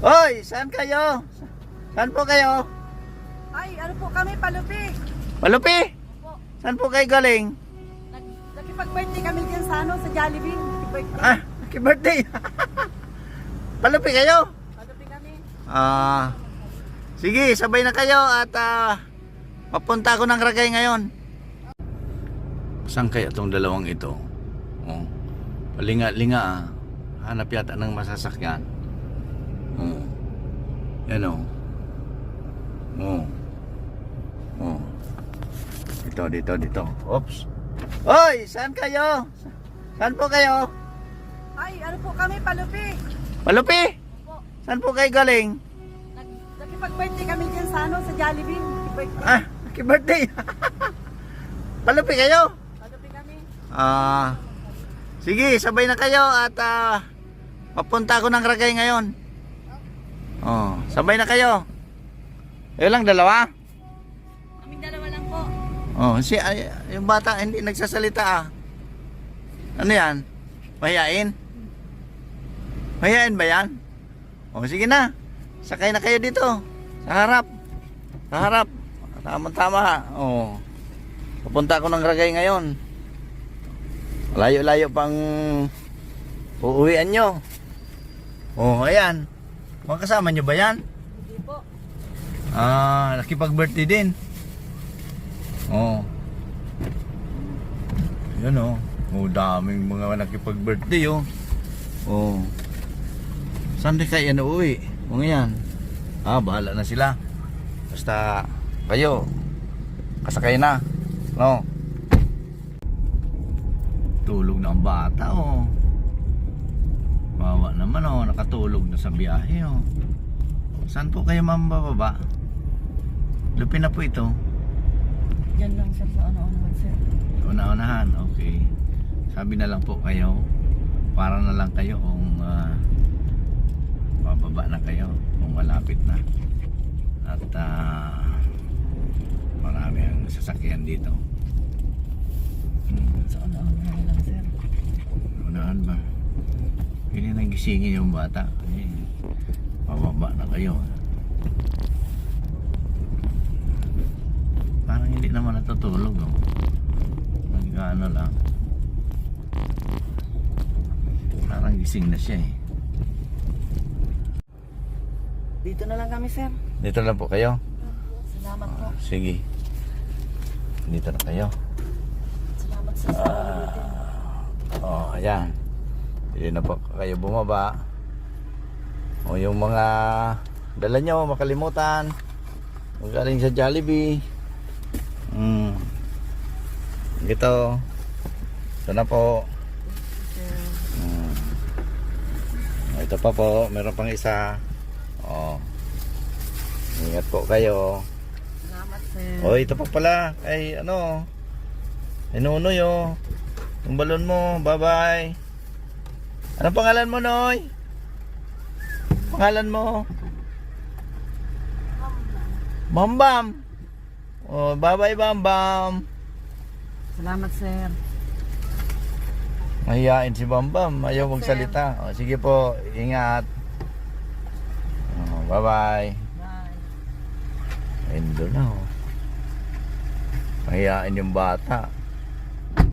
Hoy, saan kayo? Saan po kayo? Ay, ano po kami, palupi. Malupi? Opo. Saan po kayo galing? Nag, nakipag-birthday kami dyan sa ano, sa Jollibee. Nakipag-birthday. Ah, birthday. Palupi kayo? Palupi kami. Ah, sige, sabay na kayo at ah, papunta ako ng Ragay ngayon. Saan kaya itong dalawang ito? Oh. Palinga-linga ah. Hanap yata ng masasakyan. Yan oh. Oh. Oh. Dito, dito, dito. Oops. Hoy, saan kayo? Saan po kayo? Ay, ano po kami, palupi. Palupi? Opo. Saan po kayo galing? Nakipag-birthday kami dyan sa ano, sa Jollibee. Nakipag-birthday. Ah, happy birthday. Palupi kayo? Palupi kami. Ah, sige, sabay na kayo at ah, papunta ako ng Ragay ngayon. Oh, sabay na kayo. Ayun lang dalawa. Kaming dalawa lang po. Oh, si ay, yung bata hindi nagsasalita ah. Ano 'yan? Mahiyain? Mahiyain ba 'yan? Oh, sige na. Sakay na kayo dito. Sa harap. Sa harap. Tama-tama. Oh. Papunta ako ng Ragay ngayon. Layo-layo pang uuwian nyo. Oh, ayan. Mga kasama nyo ba yan? Hindi po. Ah, nakipag-birthday din. Oh. Yan oh. Oh, daming mga nakipag-birthday oh. Oh. Saan di kayo na uwi? Mga yan. Ah, bahala na sila. Basta kayo. Kasakay na. No. Tulog na ang bata oh. Nakatulog na sa biyahe oh. Saan po kayo ma'am bababa? Lupin na po ito. Yan lang sir, sa ano-ano man sir. Una-unahan, okay. Sabi na lang po kayo, para na lang kayo kung ah, bababa na kayo, kung malapit na. At ah, marami ang sasakyan dito. Hmm, Sa man lang sir. unahan ba? Hindi na gisingin yung bata. Eh, na kayo. Parang hindi naman natutulog. Oh. Nag-ano lang. Parang gising na siya eh. Dito na lang kami sir. Dito lang po kayo. Salamat po. Sige. Dito na kayo. Salamat sa palupi. Oh, ayan. Hindi na po kayo bumaba. O yung mga dala nyo, makalimutan. Magaling sa Jollibee. Mm. Ito. Ito na po. Mm. Ito pa po. Meron pang isa. Oh. Ingat po kayo. Salamat sir. Oh, ito pa pala. Ay, ano. Inunoy, oh. Yung balon mo. Bye-bye. Anong pangalan mo, Noy? Pangalan mo? Bambam. Oh, bye-bye, Bambam. Salamat sir. Mahihain si Bambam. Ayaw magsalita. Oh, sige po. Ingat. Oh, bye-bye. Bye. Doon na, oh. Mahihain yung bata.